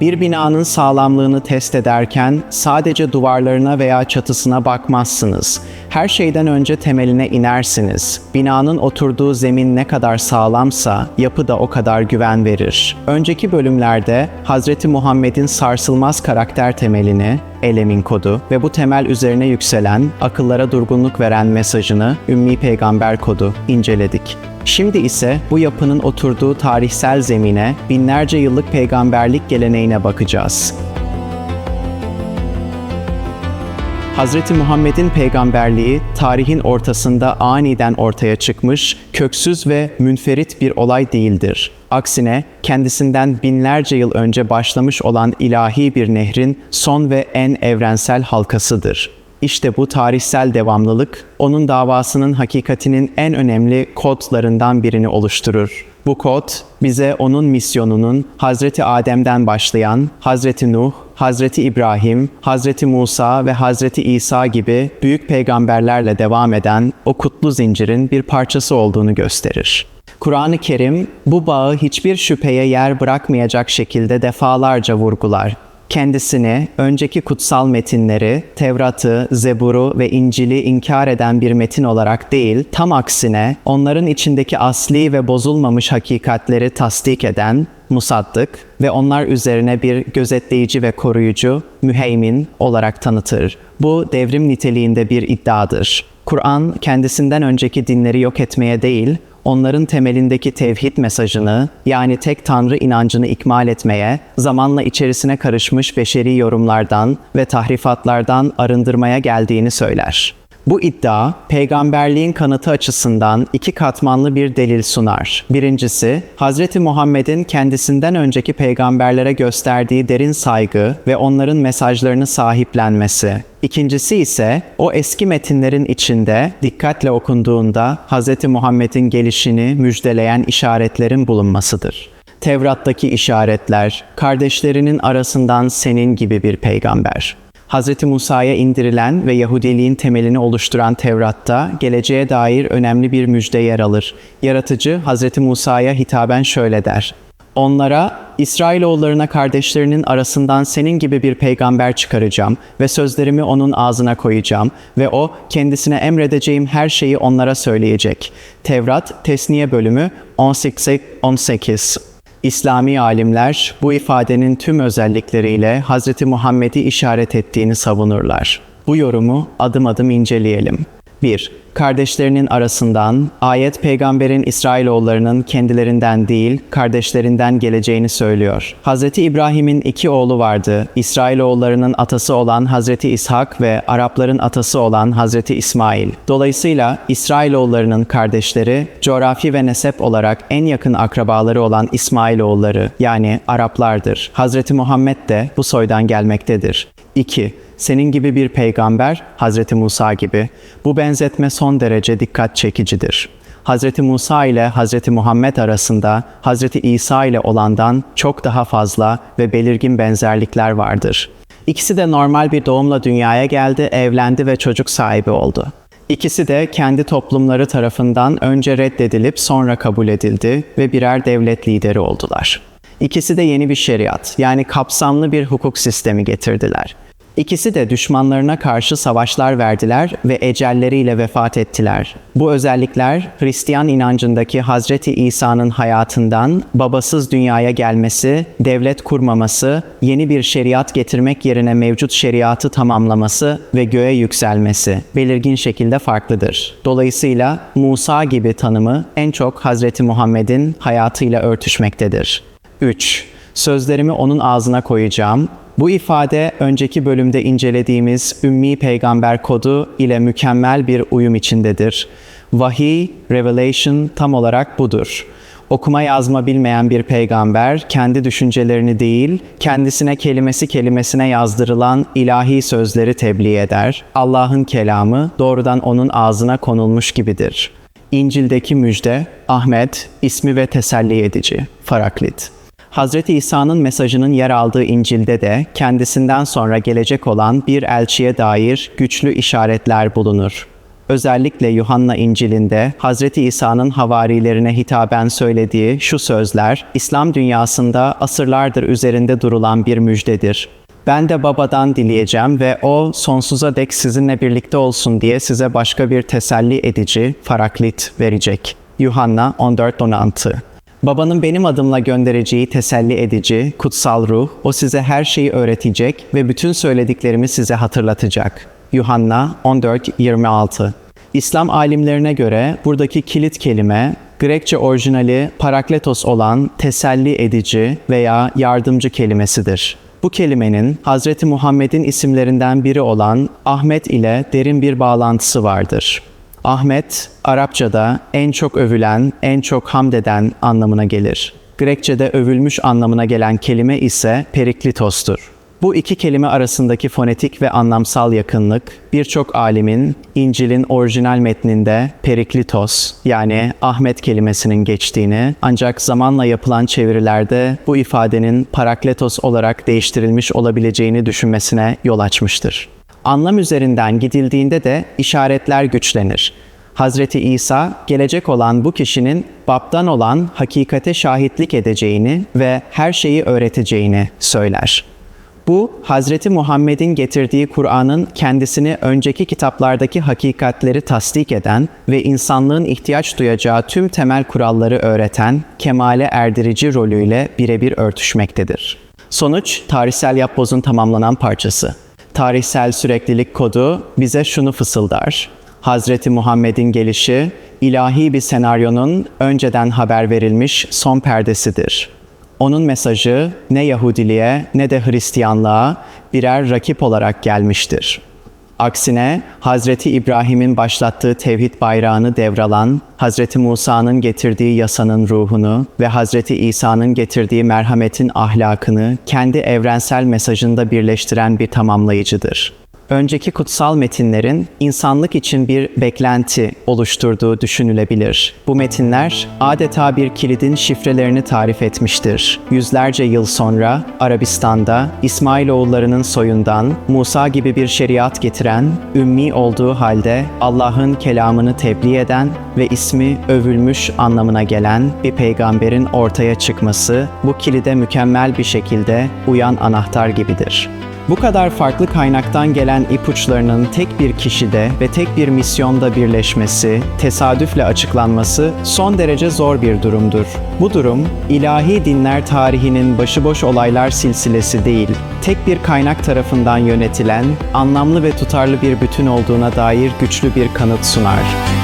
Bir binanın sağlamlığını test ederken sadece duvarlarına veya çatısına bakmazsınız. Her şeyden önce temeline inersiniz. Binanın oturduğu zemin ne kadar sağlamsa yapı da o kadar güven verir. Önceki bölümlerde Hz. Muhammed'in sarsılmaz karakter temelini, elemin kodu ve bu temel üzerine yükselen, akıllara durgunluk veren mesajını Ümmi Peygamber kodu inceledik. Şimdi ise bu yapının oturduğu tarihsel zemine, binlerce yıllık peygamberlik geleneğine bakacağız. Hz. Muhammed'in peygamberliği tarihin ortasında aniden ortaya çıkmış, köksüz ve münferit bir olay değildir. Aksine kendisinden binlerce yıl önce başlamış olan ilahi bir nehrin son ve en evrensel halkasıdır. İşte bu tarihsel devamlılık, onun davasının hakikatinin en önemli kodlarından birini oluşturur. Bu kod, bize onun misyonunun Hazreti Adem'den başlayan Hazreti Nuh, Hazreti İbrahim, Hazreti Musa ve Hazreti İsa gibi büyük peygamberlerle devam eden o kutlu zincirin bir parçası olduğunu gösterir. Kur'an-ı Kerim bu bağı hiçbir şüpheye yer bırakmayacak şekilde defalarca vurgular kendisini önceki kutsal metinleri, Tevrat'ı, Zebur'u ve İncil'i inkar eden bir metin olarak değil, tam aksine onların içindeki asli ve bozulmamış hakikatleri tasdik eden, musaddık ve onlar üzerine bir gözetleyici ve koruyucu, müheymin olarak tanıtır. Bu devrim niteliğinde bir iddiadır. Kur'an kendisinden önceki dinleri yok etmeye değil, onların temelindeki tevhid mesajını yani tek tanrı inancını ikmal etmeye, zamanla içerisine karışmış beşeri yorumlardan ve tahrifatlardan arındırmaya geldiğini söyler. Bu iddia, peygamberliğin kanıtı açısından iki katmanlı bir delil sunar. Birincisi, Hz. Muhammed'in kendisinden önceki peygamberlere gösterdiği derin saygı ve onların mesajlarını sahiplenmesi. İkincisi ise o eski metinlerin içinde dikkatle okunduğunda Hz. Muhammed'in gelişini müjdeleyen işaretlerin bulunmasıdır. Tevrat'taki işaretler, kardeşlerinin arasından senin gibi bir peygamber. Hz. Musa'ya indirilen ve Yahudiliğin temelini oluşturan Tevrat'ta geleceğe dair önemli bir müjde yer alır. Yaratıcı Hz. Musa'ya hitaben şöyle der. Onlara İsrailoğullarına kardeşlerinin arasından senin gibi bir peygamber çıkaracağım ve sözlerimi onun ağzına koyacağım ve o kendisine emredeceğim her şeyi onlara söyleyecek. Tevrat Tesniye bölümü 18 İslami alimler bu ifadenin tüm özellikleriyle Hz. Muhammed'i işaret ettiğini savunurlar. Bu yorumu adım adım inceleyelim. 1. Kardeşlerinin arasından ayet peygamberin İsrailoğullarının kendilerinden değil kardeşlerinden geleceğini söylüyor. Hz. İbrahim'in iki oğlu vardı. İsrailoğullarının atası olan Hz. İshak ve Arapların atası olan Hz. İsmail. Dolayısıyla İsrailoğullarının kardeşleri coğrafi ve nesep olarak en yakın akrabaları olan İsmailoğulları yani Araplardır. Hz. Muhammed de bu soydan gelmektedir. 2 senin gibi bir peygamber Hz. Musa gibi. Bu benzetme son derece dikkat çekicidir. Hz. Musa ile Hz. Muhammed arasında Hz. İsa ile olandan çok daha fazla ve belirgin benzerlikler vardır. İkisi de normal bir doğumla dünyaya geldi, evlendi ve çocuk sahibi oldu. İkisi de kendi toplumları tarafından önce reddedilip sonra kabul edildi ve birer devlet lideri oldular. İkisi de yeni bir şeriat, yani kapsamlı bir hukuk sistemi getirdiler. İkisi de düşmanlarına karşı savaşlar verdiler ve ecelleriyle vefat ettiler. Bu özellikler Hristiyan inancındaki Hazreti İsa'nın hayatından babasız dünyaya gelmesi, devlet kurmaması, yeni bir şeriat getirmek yerine mevcut şeriatı tamamlaması ve göğe yükselmesi belirgin şekilde farklıdır. Dolayısıyla Musa gibi tanımı en çok Hazreti Muhammed'in hayatıyla örtüşmektedir. 3. Sözlerimi onun ağzına koyacağım, bu ifade önceki bölümde incelediğimiz ümmi peygamber kodu ile mükemmel bir uyum içindedir. Vahiy, revelation tam olarak budur. Okuma yazma bilmeyen bir peygamber kendi düşüncelerini değil, kendisine kelimesi kelimesine yazdırılan ilahi sözleri tebliğ eder. Allah'ın kelamı doğrudan onun ağzına konulmuş gibidir. İncil'deki müjde Ahmet, ismi ve teselli edici, Faraklit. Hazreti İsa'nın mesajının yer aldığı İncil'de de kendisinden sonra gelecek olan bir elçiye dair güçlü işaretler bulunur. özellikle Yuhanna İncil'inde Hazreti İsa'nın havarilerine hitaben söylediği şu sözler, İslam dünyasında asırlardır üzerinde durulan bir müjdedir. Ben de babadan dileyeceğim ve o sonsuza dek sizinle birlikte olsun diye size başka bir teselli edici, faraklit verecek. Yuhanna 14-16 Babanın benim adımla göndereceği teselli edici, kutsal ruh, o size her şeyi öğretecek ve bütün söylediklerimi size hatırlatacak. Yuhanna 14-26 İslam alimlerine göre buradaki kilit kelime, Grekçe orijinali parakletos olan teselli edici veya yardımcı kelimesidir. Bu kelimenin Hz. Muhammed'in isimlerinden biri olan Ahmet ile derin bir bağlantısı vardır. Ahmet, Arapçada en çok övülen, en çok hamd eden anlamına gelir. Grekçe'de övülmüş anlamına gelen kelime ise periklitostur. Bu iki kelime arasındaki fonetik ve anlamsal yakınlık birçok alimin İncil'in orijinal metninde periklitos yani Ahmet kelimesinin geçtiğini ancak zamanla yapılan çevirilerde bu ifadenin parakletos olarak değiştirilmiş olabileceğini düşünmesine yol açmıştır. Anlam üzerinden gidildiğinde de işaretler güçlenir. Hazreti İsa gelecek olan bu kişinin babdan olan hakikate şahitlik edeceğini ve her şeyi öğreteceğini söyler. Bu Hazreti Muhammed'in getirdiği Kur'an'ın kendisini önceki kitaplardaki hakikatleri tasdik eden ve insanlığın ihtiyaç duyacağı tüm temel kuralları öğreten, kemale erdirici rolüyle birebir örtüşmektedir. Sonuç, tarihsel yapbozun tamamlanan parçası. Tarihsel süreklilik kodu bize şunu fısıldar. Hazreti Muhammed'in gelişi, ilahi bir senaryonun önceden haber verilmiş son perdesidir. Onun mesajı ne Yahudiliğe ne de Hristiyanlığa birer rakip olarak gelmiştir. Aksine Hazreti İbrahim'in başlattığı tevhid bayrağını devralan, Hazreti Musa'nın getirdiği yasanın ruhunu ve Hazreti İsa'nın getirdiği merhametin ahlakını kendi evrensel mesajında birleştiren bir tamamlayıcıdır önceki kutsal metinlerin insanlık için bir beklenti oluşturduğu düşünülebilir. Bu metinler adeta bir kilidin şifrelerini tarif etmiştir. Yüzlerce yıl sonra Arabistan'da İsmailoğullarının soyundan Musa gibi bir şeriat getiren, ümmi olduğu halde Allah'ın kelamını tebliğ eden ve ismi övülmüş anlamına gelen bir peygamberin ortaya çıkması bu kilide mükemmel bir şekilde uyan anahtar gibidir. Bu kadar farklı kaynaktan gelen ipuçlarının tek bir kişide ve tek bir misyonda birleşmesi, tesadüfle açıklanması son derece zor bir durumdur. Bu durum, ilahi dinler tarihinin başıboş olaylar silsilesi değil, tek bir kaynak tarafından yönetilen, anlamlı ve tutarlı bir bütün olduğuna dair güçlü bir kanıt sunar.